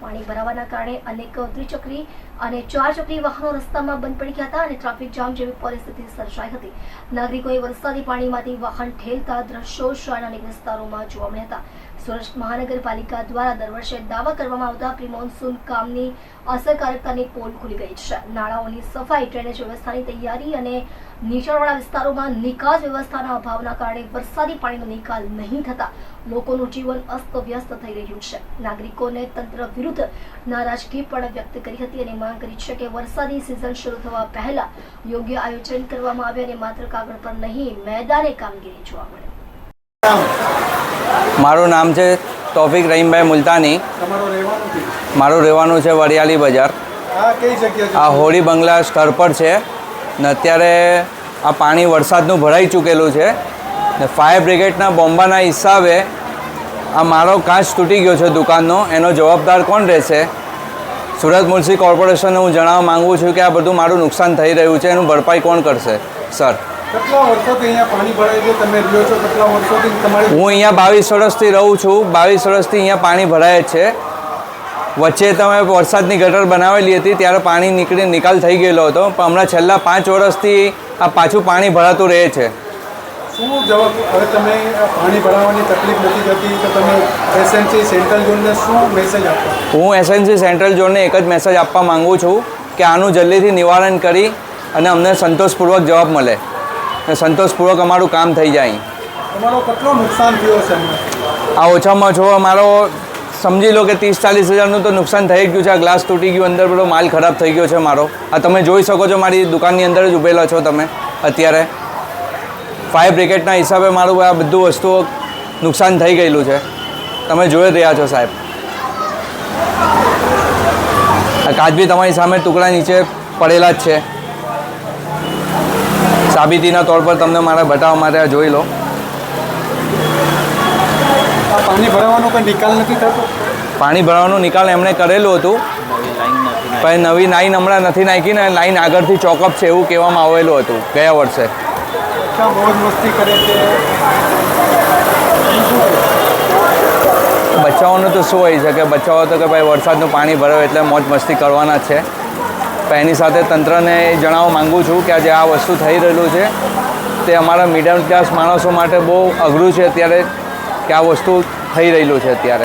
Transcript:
પાણી ભરાવાના કારણે અનેક ત્રિચક્રી અને ચાર ચક્રી વાહનો રસ્તામાં બંધ પડી ગયા હતા અને ટ્રાફિક જામ જેવી પરિસ્થિતિ સર્જાઈ હતી. નાગરિકોએ વરસાદી પાણીમાંથી વાહન ઠેલતા દ્રશ્યો શહેરના અનેક વિસ્તારોમાં જોવા મળ્યા હતા. સુરત મહાનગરપાલિકા દ્વારા દર વર્ષે દાવા કરવામાં આવતા પ્રી મોન્સૂન કામની અસરકારકતાની પોલ ખુલી ગઈ છે. નાળાઓની સફાઈ, ડ્રેનેજ વ્યવસ્થાની તૈયારી અને નીચાણવાળા વિસ્તારોમાં નિકાસ વ્યવસ્થાના અભાવના કારણે વરસાદી પાણીનો નિકાલ નહીં થતા લોકોનું જીવન અસ્તવ્યસ્ત થઈ રહ્યું છે. નાગરિકોને તંત્ર વિરુદ્ધ નારાજગી પણ વ્યક્ત કરી હતી અને માંગ કરી છે કે વરસાદી સિઝન શરૂ થવા પહેલા યોગ્ય આયોજન કરવામાં આવે અને માત્ર કાગળ પર નહીં, મેદાને કામગીરી જોવા મળે. મારું નામ છે તોફિક રહીમભાઈ મુલતાની. મારું રહેવાનું છે વરિયાળી બજાર. આ હોળી બંગલા સ્થળ પર છે ને અત્યારે આ પાણી વરસાદનું ભરાઈ ચૂકેલું છે ને ફાયર બ્રિગેડના બોમ્બાના હિસાબે આ મારો કાચ તૂટી ગયો છે દુકાનનો. એનો જવાબદાર કોણ રહેશે? સુરત મ્યુનિસિપલ કોર્પોરેશનને હું જણાવવા માગું છું કે આ બધું મારું નુકસાન થઈ રહ્યું છે. એનું ભરપાઈ કોણ કરશે? સર. હું અહીંયા બાવીસ વર્ષથી રહું છું. બાવીસ વર્ષથી અહીંયા પાણી ભરાય જ છે. વચ્ચે તમે વરસાદની ગટર બનાવેલી હતી ત્યારે પાણી નીકળી નિકાલ થઈ ગયેલો હતો. પણ હમણાં છેલ્લા પાંચ વર્ષથી આ પાછું પાણી ભરાતું રહે છે. શું જવાબ? હવે તમે પાણી ભરાવાની તકલીફ નથી થતી તો તમે એસએનસી સેન્ટ્રલ ઝોનને શું મેસેજ આપો? હું એસએનસી સેન્ટ્રલ ઝોનને એક જ મેસેજ આપવા માંગુ છું કે આનું જલ્દીથી નિવારણ કરી અને અમને સંતોષપૂર્વક જવાબ મળે. સંતોષપૂર્વક અમારું કામ થઈ જાય. તમારો કેટલો નુકસાન થયો છે આ ઓછામાં ઓછો અમારો સમજી લો કે ત્રીસ ચાલીસ હજારનું તો નુકસાન થઈ ગયું છે આ ગ્લાસ તૂટી ગયું અંદર બધો માલ ખરાબ થઈ ગયો છે મારો. આ તમે જોઈ શકો છો મારી દુકાનની અંદર જ ઊભેલા છો તમે અત્યારે. ફાયર બ્રિગેડના હિસાબે મારું આ બધું વસ્તુઓ નુકસાન થઈ ગયેલું છે. તમે જોઈ રહ્યા છો સાહેબ. કાચબી બી તમારી સામે ટુકડા નીચે પડેલા જ છે. સાબિતીના તોર પર તમને મારા બતાવવા માટે આ જોઈ લો. પાણી ભરાવાનો કોઈ નિકાલ નથી થતો? પાણી ભરવાનો નિકાલ એમણે કરેલું હતું. પણ નવી લાઈન હમણાં નથી નાખી ને લાઈન આગળથી ચોકઅપ છે એવું કહેવામાં આવેલું હતું ગયા વર્ષે. ક્યાં મોજ મસ્તી કરે છે. બચ્ચાઓનું તો શું હોય છે કે બચ્ચાઓ તો કે ભાઈ વરસાદનું પાણી ભરાવે એટલે મોજ મસ્તી કરવાના છે. પણ એની સાથે તંત્રને જણાવવા માગું છું કે આજે આ વસ્તુ થઈ રહેલું છે. તે અમારા મિડલ ક્લાસ માણસો માટે બહુ અઘરું છે અત્યારે કે આ વસ્તુ થઈ રહેલું છે અત્યારે.